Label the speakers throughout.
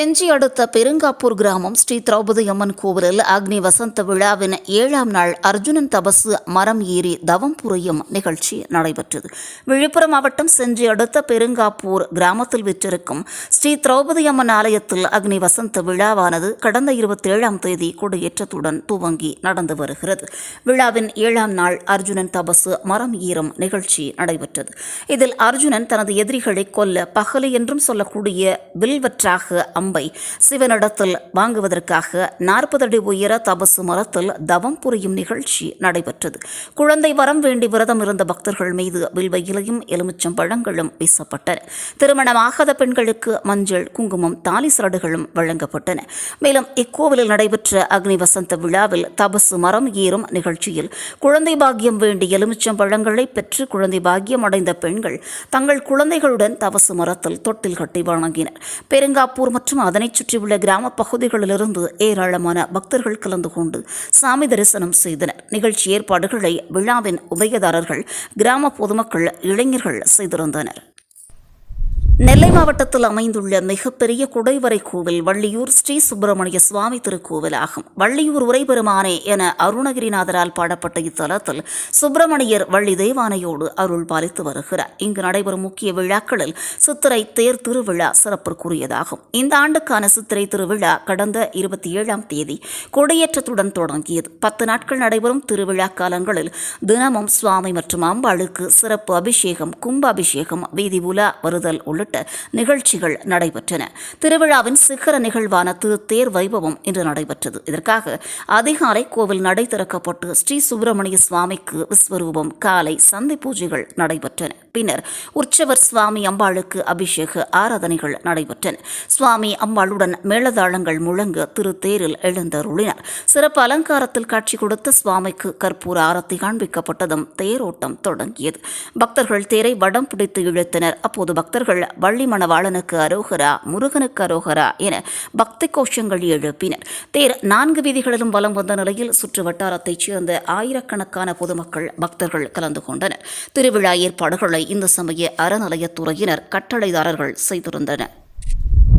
Speaker 1: செஞ்சி அடுத்த பெருங்காப்பூர் கிராமம் ஸ்ரீ திரௌபதி அம்மன் கோவிலில் அக்னி வசந்த விழாவின் ஏழாம் நாள் அர்ஜுனன் தபசு மரம் ஏறி தவம் புரியும் நிகழ்ச்சி நடைபெற்றது. விழுப்புரம் மாவட்டம் செஞ்சி அடுத்த பெருங்காப்பூர் கிராமத்தில் விற்றிருக்கும் ஸ்ரீ திரௌபதி அம்மன் ஆலயத்தில் அக்னி வசந்த விழாவானது கடந்த இருபத்தி ஏழாம் தேதி கொடியேற்றத்துடன் துவங்கி நடந்து வருகிறது. விழாவின் ஏழாம் நாள் அர்ஜுனன் தபசு மரம் ஏறும் நிகழ்ச்சி நடைபெற்றது. இதில் அர்ஜுனன் தனது எதிரிகளை கொல்ல பகலு என்றும் சொல்லக்கூடிய வில்வற்றாக அம்பை சிவனிடத்தில் வாங்குவதற்காக நாற்பது அடி உயர தபசு மரத்தில் தவம் புரியும் நிகழ்ச்சி நடைபெற்றது. குழந்தை வரம் வேண்டி விரதம் இருந்த பக்தர்கள் மீது வில்வ இலையும் எலுமிச்சம் பழங்களும் வீசப்பட்டன. திருமணமாகாத பெண்களுக்கு மஞ்சள் குங்குமம் தாலி சரடுகளும் வழங்கப்பட்டன. மேலும் இக்கோவிலில் நடைபெற்ற அக்னி வசந்த விழாவில் தபசு மரம் ஏறும் நிகழ்ச்சியில் குழந்தை பாக்கியம் வேண்டி எலுமிச்சம் பழங்களை பெற்று குழந்தை பாக்கியம் அடைந்த பெண்கள் தங்கள் குழந்தைகளுடன் தபசு மரத்தில் தொட்டில் கட்டி வணங்கினர். பெருங்காப்பூர் மற்றும் அதனைச் சுற்றியுள்ள கிராம பகுதிகளிலிருந்து ஏராளமான பக்தர்கள் கலந்து கொண்டு சாமி தரிசனம் செய்தனர். நிகழ்ச்சி ஏற்பாடுகளை விழாவின் உதயதாரர்கள் கிராம பொதுமக்கள் இளைஞர்கள் செய்திருந்தனர். நெல்லை மாவட்டத்தில் அமைந்துள்ள மிகப்பெரிய குடைவரை கோவில் வள்ளியூர் ஸ்ரீ சுப்பிரமணிய சுவாமி திருக்கோவில் ஆகும் வள்ளியூர் உரைபெருமானே என அருணகிரிநாதரால் பாடப்பட்ட இத்தலத்தில் சுப்பிரமணியர் வள்ளி தேவானையோடு அருள் பாலித்து வருகிறார். இங்கு நடைபெறும் முக்கிய விழாக்களில் சித்திரை தேர் திருவிழா சிறப்பிற்குரியதாகும் இந்த ஆண்டுக்கான சித்திரை திருவிழா கடந்த இருபத்தி ஏழாம் தேதி கொடியேற்றத்துடன் தொடங்கியது. பத்து நாட்கள் நடைபெறும் திருவிழா காலங்களில் தினமும் சுவாமி மற்றும் அம்பாளுக்கு சிறப்பு அபிஷேகம் கும்ப அபிஷேகம் வீதி உலா வருதல் உள்ளிட்ட நிகழ்ச்சிகள் நடைபெற்றன. திருவிழாவின் சிகர நிகழ்வான திருத்தேர் வைபவம் இன்று நடைபெற்றது. இதற்காக அதிகாலை கோவில் நடை திறக்கப்பட்டு ஸ்ரீ சுப்பிரமணிய சுவாமிக்கு விஸ்வரூபம் காலை சந்தி பூஜைகள் நடைபெற்றன. பின்னர் உற்சவர் சுவாமி அம்பாளுக்கு அபிஷேக ஆராதனைகள் நடைபெற்றன. சுவாமி அம்பாளுடன் மேளதாளங்கள் முழங்க திருத்தேரில் எழுந்தருளினர். சிறப்பு அலங்காரத்தில் காட்சி கொடுத்த சுவாமிக்கு கற்பூர ஆரத்தி காண்பிக்கப்பட்டதும் தேரோட்டம் தொடங்கியது. பக்தர்கள் தேரை வடம் பிடித்து இழுத்தனர். அப்போது பக்தர்கள் வள்ளி மணவாளனுக்கு அரோகரா முருகனுக்கு அரோகரா என பக்தி கோஷங்கள் எழுப்பினர். தேர் நான்கு வீதிகளிலும் வலம் வந்த நிலையில் சுற்று வட்டாரத்தைச் சேர்ந்த ஆயிரக்கணக்கான பொதுமக்கள் பக்தர்கள் கலந்து கொண்டனர். திருவிழா ஏற்பாடுகளை இந்து சமய அறநிலையத்துறையினர் கட்டளைதாரர்கள் செய்திருந்தனர்.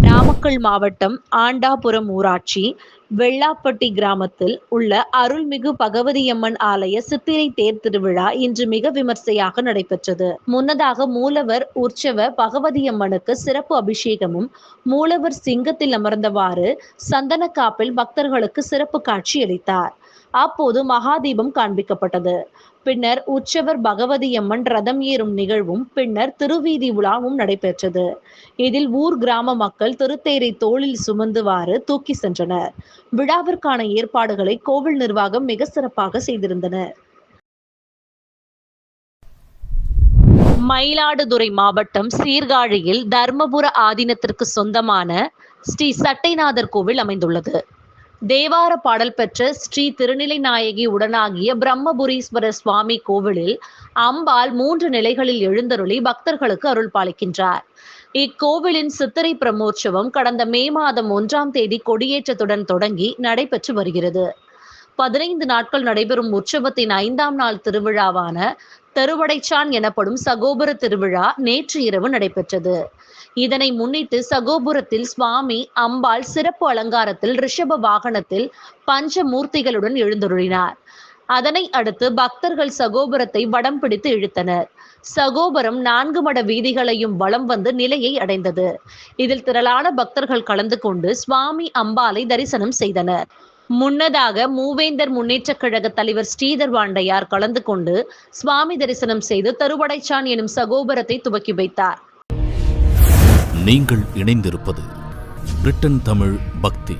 Speaker 2: நாமக்கல் மாவட்டம் ஆண்டாபுரம் ஊராட்சி வெள்ளாப்பட்டி கிராமத்தில் உள்ள அருள்மிகு பகவதியம்மன் ஆலய சித்திரை தேர் திருவிழா இன்று மிக விமர்சையாக நடைபெற்றது. முன்னதாக மூலவர் உற்சவ பகவதியம்மனுக்கு சிறப்பு அபிஷேகமும் மூலவர் சிங்கத்தில் அமர்ந்தவாறு சந்தன காப்பில் பக்தர்களுக்கு சிறப்பு காட்சி அளித்தார் அப்போது மகாதீபம் காண்பிக்கப்பட்டது. பின்னர் உற்சவர் பகவதியம்மன் ரதம் ஏறும் நிகழ்வும் பின்னர் திருவீதி உலாவும் நடைபெற்றது. இதில் ஊர் கிராம மக்கள் திருத்தேரை தோளில் சுமந்துவாறு தூக்கி சென்றனர். விழாவிற்கான ஏற்பாடுகளை கோவில் நிர்வாகம் மிக சிறப்பாக செய்திருந்தனர். மயிலாடுதுறை மாவட்டம் சீர்காழியில் தர்மபுர ஆதீனத்திற்கு சொந்தமான ஸ்ரீ சட்டைநாதர் கோவில் அமைந்துள்ளது. தேவார பாடல் பெற்ற ஸ்ரீ திருநிலை நாயகி உடனாகிய பிரம்மபுரீஸ்வரர் சுவாமி கோவிலில் அம்பாள் மூன்று நிலைகளில் எழுந்தருளி பக்தர்களுக்கு அருள் பாலிக்கின்றார். இக்கோவிலின் சித்திரை பிரமோற்சவம் கடந்த மே மாதம் ஒன்றாம் தேதி கொடியேற்றத்துடன் தொடங்கி நடைபெற்று வருகிறது. பதினைந்து நாட்கள் நடைபெறும் உற்சவத்தின் ஐந்தாம் நாள் திருவிழாவான தருவடைச்சான் எனப்படும் சகோபுர திருவிழா நேற்று இரவு நடைபெற்றது. இதனை முன்னிட்டு சகோபுரத்தில் சுவாமி அம்பாள் சிறப்பு அலங்காரத்தில் ரிஷப வாகனத்தில் பஞ்சமூர்த்திகளுடன் எழுந்தருளினார். அதனை அடுத்து பக்தர்கள் சகோபுரத்தை வடம் பிடித்து இழுத்தனர். சகோபுரம் நான்கு மட வீதிகளையும் வலம் வந்து நிலையை அடைந்தது. இதில் திரளான பக்தர்கள் கலந்து கொண்டு சுவாமி அம்பாளை தரிசனம் செய்தனர். முன்னதாக மூவேந்தர் முன்னேற்ற கழக தலைவர் ஸ்ரீதர் வாண்டையார் கலந்து கொண்டு சுவாமி தரிசனம் செய்து தருவடைச்சான் எனும் சகோபரத்தை துவக்கி வைத்தார்.
Speaker 3: நீங்கள் இணைந்திருப்பது பிரிட்டன் தமிழ் பக்தி.